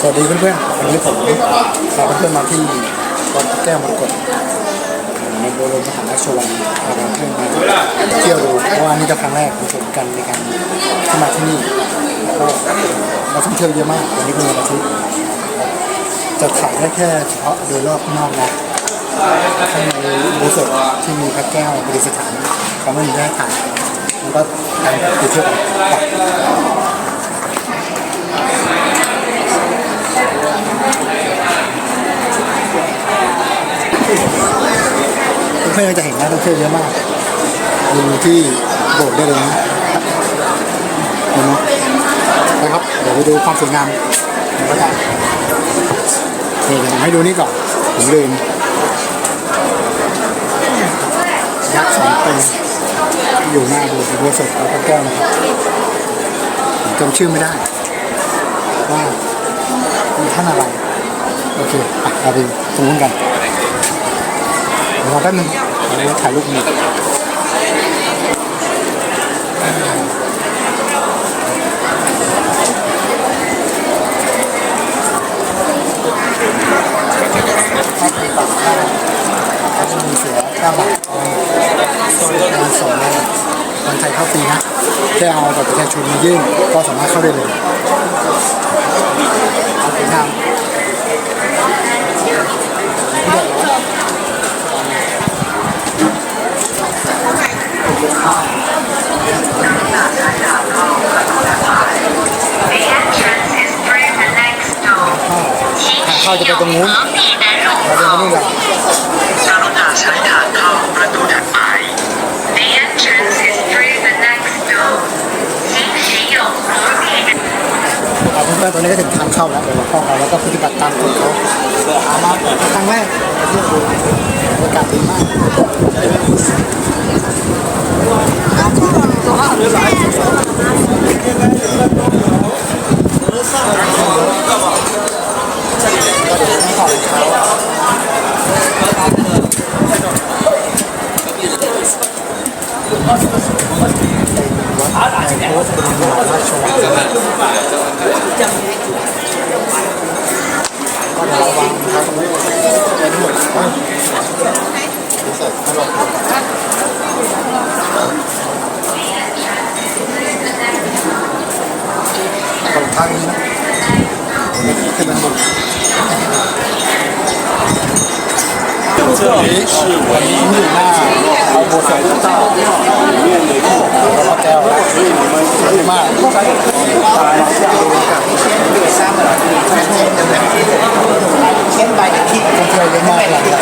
สวัสดีเพื่อนๆวันนี้ผมพาเพื่อนๆมาที่วัดแก้วมรกตในบรมมหาราชวังพาเพื่อนๆมาเที่ยวดูเพราะว่านี่ก็ครั้งแรกของผมกันในการที่มาที่นี่แล้วก็นักท่องเที่ยวเยอะมากวันนี้เป็นวันอาทิตย์จะถ่ายได้แค่เฉพาะโดยรอบนอกนะข้างในอุโบสถที่มีพระแก้วประดิษฐานเขาไม่มีให้ถ่ายมันก็การไปเที่ยวกัน เพื่อนๆจะเห็นนักท่องเที่ยวเยอะมากดูที่โบสถ์ได้เลยนะเห็นไหมนะครับเดี๋ยวไปดูความสวยงามกันนี่เดี๋ยวผมให้ดูนี่ก่อนผมลืมยักษ์สองตนอยู่หน้าโบสถ์โบสถแล้วก็แก้วนะครับผมจำชื่อไม่ได้ว่าเป็นท่านอะไร โอเค ไปเราไปตรงนู้นกัน รอแป๊บนึงเราถ่ายรูปนี้ก็จะมีเสือเก้าบาทงานสองเลยคนไทยเข้าฟรีนะแค่เอาบัตรประชาชนมายื่นก็สามารถเข้าได้เลยเอาไปทำ The เาจะไปตรงนู้นเาเดิกรงเข้าประตัวอนนี้ก็ถึงทางเข้าแล้วเดี๋ยวเราเข้าไปแล้วก็ปฏิบัติตามกฎเขาเลยวหามาครั้งแรกเที่ยวดูบรรยากาศดีมาก วัดใน โพสต์เป็นมหาราชวัง ก็ระวังนะครับเป็นหมดใส่ตลอดตรงทางนี้นะขึ้นมาหมด这里是文明อยู่หน้าเอาโบสถ์เจ้าแล้วก็แก้วสวยมาก 先把你踢 คนเที่ยว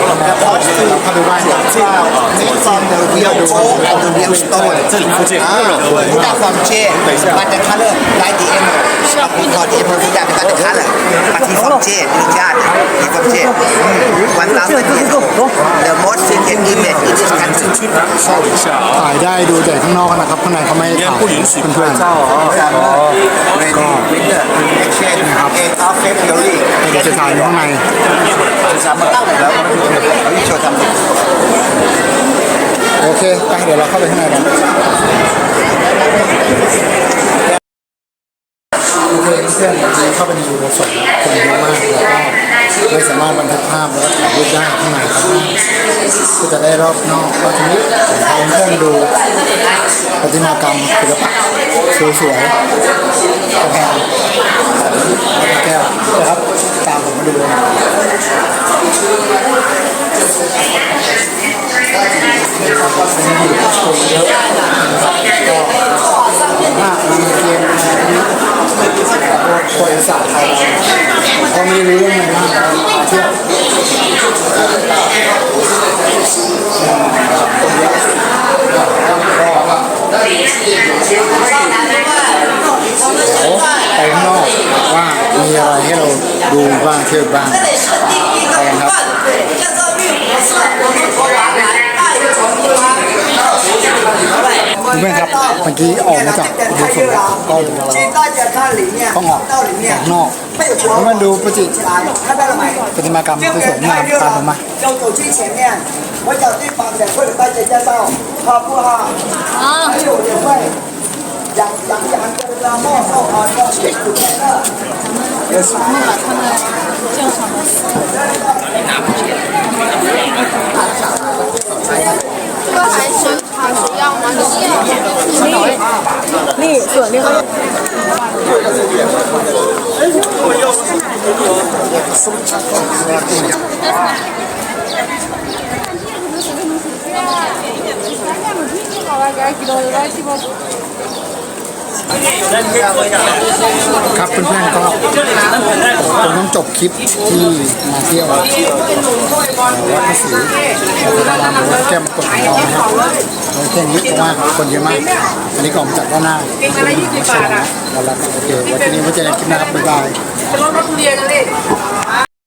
เห็นอีมเมจการกันชุดพเศร้าเศร้าถ่ายได้ดูแต่ข้างนอกนะครับข้างในเขาไม่ถ่ายผู้หญิงสิบเพื่อนเศร้าอ๋อก็นะครับเป็นจะถ่ายข้างในโอเคไปเดี๋ยวเราเข้าไปข้างในกันโอเคเพื่อนเข้าไปดูสดคนเยอะมากแล้วก็ ไม่สามารถบันทึกภาพแล้วก็ถ่ายรูปได้ข้างในครับก็จะได้รอบนอกก็ทีนี้ผมพาเพื่อนดูประติมากรรมศิลปะสวยๆกำแพงแก้วนะครับตามผมมาดูเลยมากมัน เกมบริษัทไทยเขาไม่รู้เรื่องอะไรมากเที่ยวไปข้างนอกว่ามีอะไรให้เราดูบ้างเที่ยวบ้างไปกันครับ เพื่อนครับเมื่อกี้ออกมาจากอุโบสถแล้วก็เดี๋ยวเรา 请大家看里面， ต้องออก 到里面 ออกนอก 没有 แล้วมาดูประจิต 起来，看到了没？ ประติมากรรมที่สวยงามตามผมมา 要走进前面，我找地方的会给大家介绍，好不好？好。还有也会养养养的啦，冒冒啊，要辛苦在那。有 这 ส่วนนี้เขาครับเพื่อนๆก็คงต้องจบคลิปที่มาเที่ยววัดพระศรีวัดพระรามหรือวัดแก้ม โดยแค่นี้เพราะว่าคนเยอะมาก อันนี้ก็ออกมาจากด้านหน้ามาชมนะแล้วเราก็โอเคไว้ที่นี้ไว้เจอกันคลิปหน้าครับบ๊ายบาย